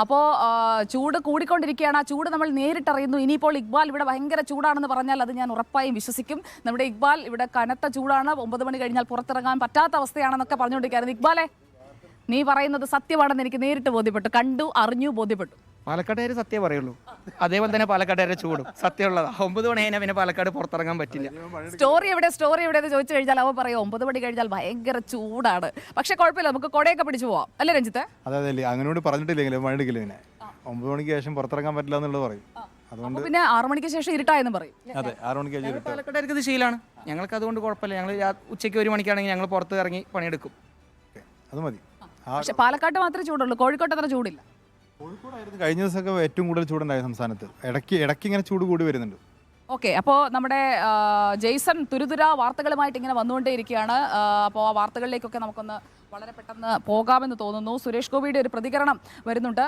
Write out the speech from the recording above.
അപ്പോൾ ചൂട് കൂടിക്കൊണ്ടിരിക്കുകയാണ്. ആ ചൂട് നമ്മൾ നേരിട്ടറിയുന്നു. ഇനിയിപ്പോൾ ഇക്ബാൽ ഇവിടെ ഭയങ്കര ചൂടാണെന്ന് പറഞ്ഞാൽ അത് ഞാൻ ഉറപ്പായും വിശ്വസിക്കും. നമ്മുടെ ഇക്ബാൽ ഇവിടെ കനത്ത ചൂടാണ്. ഒമ്പത് മണി കഴിഞ്ഞാൽ പുറത്തിറങ്ങാൻ പറ്റാത്ത അവസ്ഥയാണെന്നൊക്കെ പറഞ്ഞുകൊണ്ടിരിക്കുകയായിരുന്നു. ഇക്ബാലെ നീ പറയുന്നത് സത്യമാണെന്ന് എനിക്ക് നേരിട്ട് ബോധ്യപ്പെട്ടു. കണ്ടു അറിഞ്ഞു ബോധ്യപ്പെട്ടു. പാലക്കാട്ടുകാർ സത്യം പറയുള്ളൂ. അതേപോലെ തന്നെ പാലക്കാട്ടുകാരെ ചൂടും. സത്യമുള്ളതാ. ഒമ്പത് മണി കഴിഞ്ഞാൽ പിന്നെ പാലക്കാട് പുറത്തിറങ്ങാൻ പറ്റില്ല. സ്റ്റോറി എവിടെ? സ്റ്റോറി എവിടെ എന്ന് ചോദിച്ചു കഴിഞ്ഞാൽ അവ പറയും ഒമ്പത് മണി കഴിഞ്ഞാൽ ഭയങ്കര ചൂടാണ്. പക്ഷെ കുഴപ്പമില്ല. നമുക്ക് കൊടയൊക്കെ പിടിച്ചു പോവാം. അല്ലേ രഞ്ജിത്ത്? അതെ അതെ അങ്ങനോട് പറഞ്ഞിട്ടില്ലെങ്കിലും മഴ എടുക്കില്ല പിന്നെ ഒമ്പത് മണിക്ക് ശേഷം പുറത്തിറങ്ങാൻ പറ്റില്ല എന്നുള്ളത് പറയും. അതുകൊണ്ട് പിന്നെ ആറു മണിക്ക് ശേഷം ഇരുട്ടായെന്ന് പറയും. അതെ ആറു മണിക്ക് ശേഷം. പാലക്കാട്ടുകാർക്ക് ഇത് ശീലാണ്. ഞങ്ങൾക്ക് അതുകൊണ്ട് കുഴപ്പമില്ല. ഞങ്ങൾ ഉച്ചയ്ക്ക് ഒരു മണിക്കാണെങ്കിൽ ഞങ്ങൾ പുറത്ത് ഇറങ്ങി പണിയെടുക്കും അത് മതി. പക്ഷെ പാലക്കാട്ട് മാത്രമേ ചൂടുള്ളൂ. കോഴിക്കോട്ട് അത്ര ചൂടില്ല. കോഴിക്കോടായിരുന്നു കഴിഞ്ഞ ദിവസമൊക്കെ ഏറ്റവും കൂടുതൽ ചൂടുണ്ടായ സംസ്ഥാനത്ത്. ഇടയ്ക്ക് ഇടയ്ക്ക് ഇങ്ങനെ ചൂട് കൂടി വരുന്നുണ്ട്. ഓക്കെ അപ്പോൾ നമ്മുടെ ജെയ്സൺ തുരുതുര വാർത്തകളുമായിട്ട് ഇങ്ങനെ വന്നുകൊണ്ടേയിരിക്കുകയാണ്. അപ്പോൾ ആ വാർത്തകളിലേക്കൊക്കെ നമുക്കൊന്ന് വളരെ പെട്ടെന്ന് പോകാമെന്ന് തോന്നുന്നു. സുരേഷ് ഗോപിയുടെ ഒരു പ്രതികരണം വരുന്നുണ്ട്.